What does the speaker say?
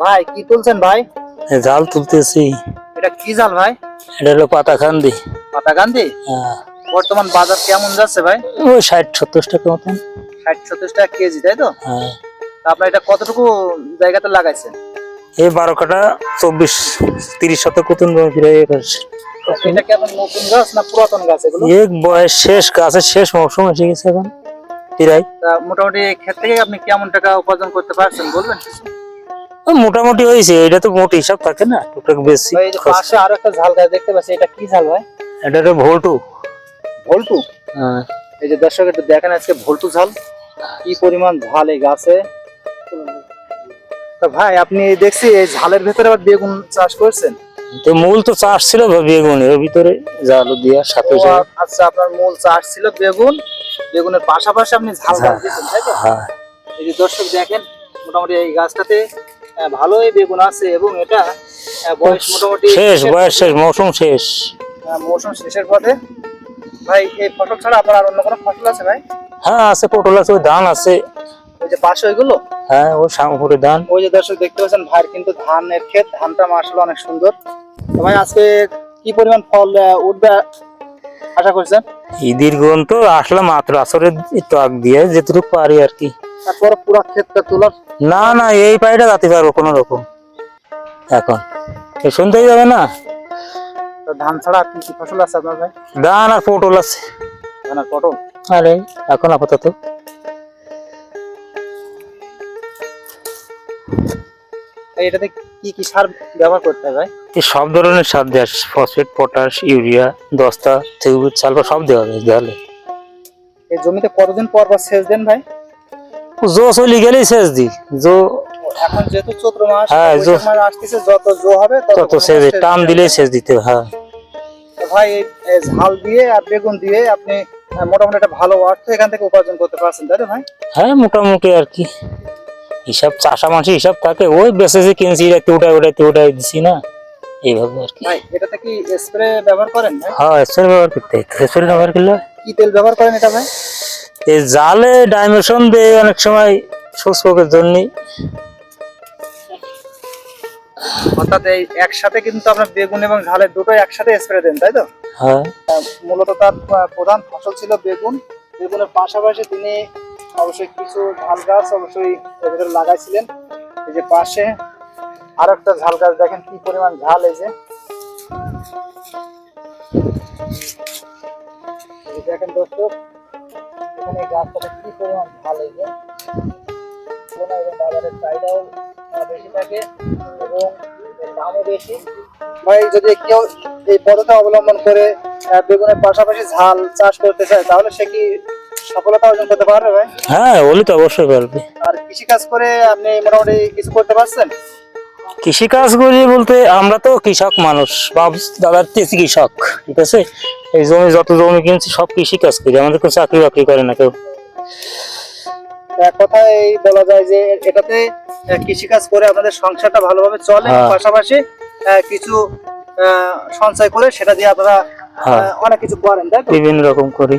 ভাই কি তুলছেন ভাই? জাল তুলতেছি। এটা কি জাল ভাই? এটা হলো পাতা কান্দি। পাতা গান্ধী হ্যাঁ, বর্তমান বাজার কেমন যাচ্ছে ভাই? ওই ষাট সত্তর টাকা মতন। ষাট সত্তর টাকা কেজি তাই তো? হ্যাঁ। আপনার এটা কতটুকু জায়গাতে লাগাইছেন? এই বারো কাটা চব্বিশ তিরিশ শতক কতন এটা কি আপনার নতুন গাছ না পুরাতন গাছ এগুলো? এক বয়স শেষ গাছের শেষ মৌসুম এসে গেছে এখন প্রায়। মোটামুটি ক্ষেত থেকে আপনি কেমন টাকা উপার্জন করতে পারছেন বলবেন মোটামুটি হয়েছে এটা তো মোট হিসাব থাকে না টুকটাক বেশি পাশে আরও একটা ঝাল গাছ দেখতে পাচ্ছি এটা কি ঝাল ভাই? এটা হলো ভোল্টু। ভোল্টু? হ্যাঁ। এই যে দর্শক একটু দেখেন আজকে ভোল্টু ঝাল। কি পরিমাণ ঝাল এই গাছে। তা ভাই আপনি দেখছি এই ঝালের ভেতরে আবার বেগুন চাষ করছেন? তো মূল তো চাষ ছিল বেগুনের ওর ভিতরে জালু দিয়া সাথে আচ্ছা আপনার মূল চাষ ছিল বেগুন। বেগুনের পাশাপাশি আপনি ঝাল গাছ দিয়েছেন তাই তো? হ্যাঁ। এই যে দর্শক দেখেন মোটামুটি এই গাছটাতে ভালোই বেগুন আছে এবং এটা বয়স মোটামুটি শেষ বয়স শেষ মৌসুম শেষ। মৌসুম শেষের পথে। ভাই এই ফসল ছাড়া আপনার আর অন্য কোনো ফসল আছে ভাই? হ্যাঁ আছে পটল আছে ওই ধান আছে। ওই যে পাশে ওইগুলো? হ্যাঁ ওই শ্যামপুরে ধান। ওই যে দর্শক দেখতে পাচ্ছেন ভাইয়ের কিন্তু ধানের ক্ষেত। ধানটা মার্শাল অনেক সুন্দর। ভাই আজকে কি পরিমাণ ফল উঠবে আশা করছেন? ঈদের গুণ তো আসলাম মাত্র আসরে টক দিয়ে যেটুকু পারি আর কি। তারপর পুরো ক্ষেতটা তোলার না না এই পাইটা যাতে পারব কোনো রকম। এখন এ শুনতেই যাবে না? তো ধান ছাড়া আর কি কি ফসল আছে আপনার ভাই? ধান আর পটল আছে। ধান আর পটল? আরে এখন আপাতত। এটাতে কি কি সার ব্যবহার করতে হয় ভাই? এই সব ধরনের সার দেওয়া ফসফেট পটাশ ইউরিয়া দস্তা থিউবিট সালফার সব দেওয়া যায় দেওয়ালে। এই জমিতে কতদিন পর পর সেচ দেন ভাই? জো চলে গেলেই শেষ দি জো এখন যেহেতু চৈত্র মাস হ্যাঁ, জো- আসতেছে যত জো হবে তত শেষ টান দিলেই শেষ দিতে হয়। ভাই ঝাল দিয়ে আর বেগুন দিয়ে আপনি মোটামুটি একটা ভালো অর্থ এখান থেকে উপার্জন করতে পারছেন তাই ভাই? হ্যাঁ মোটামুটি আর কি। হিসাব চাষা মাসি হিসাব থাকে ওই কিনছি একটু উঠাই উঠাইতে উঠাই দিছি না এইভাবে আর কি। ভাই এটাতে কি স্প্রে ব্যবহার করেন হ্যাঁ স্প্রে ব্যবহার করতে স্প্রে ব্যবহার করলে কি তেল ব্যবহার করেন এটা ভাই? এই জালে ডাইমেশন দেয় অনেক সময় শুষ্কের জন্য অর্থাৎ এই একসাথে কিন্তু আপনার বেগুন এবং ঝালের দুটোই একসাথে স্প্রে দেন তাই তো? হ্যাঁ। মূলত তার প্রধান ফসল ছিল বেগুন। বেগুনের পাশাপাশি তিনি অবশ্যই কিছু ঝাল গাছ অবশ্যই ভিতরে লাগাইছিলেন। এই যে পাশে আর একটা ঝাল গাছ দেখেন কি পরিমাণ ঝাল এই যে। এই যে দেখেন দর্শক এখানে এই কি পরিমাণ যে তুলনা এবং বাজারের চাহিদাও বেশি থাকে এবং দামও বেশি। ভাই যদি কেউ এই পদ্ধতি অবলম্বন করে বেগুনের পাশাপাশি ঝাল চাষ করতে চায় তাহলে সে কি সফলতা অর্জন করতে পারবে ভাই? হ্যাঁ ওলি তো অবশ্যই পারবে। আর কৃষি কাজ করে আপনি মোটামুটি কিছু করতে পারছেন? কৃষি কাজগুলি বলতে আমরা তো কৃষক মানুষ বাপ দাদার চেয়ে কৃষক ঠিক আছে? এই জমি যত জমি কিনছি সব কৃষি কাজ করি। আমাদের কোনো চাকরি বাকরি করে না কেউ। এক কথায় বলা যায় যে এটাতে কৃষি কাজ করে আপনাদের সংসারটা ভালোভাবে চলে। হ্যাঁ। পাশাপাশি কিছু আহ, সঞ্চয় করে সেটা দিয়ে আপনারা হ্যাঁ। অনেক কিছু করেন তাই বিভিন্ন রকম করি।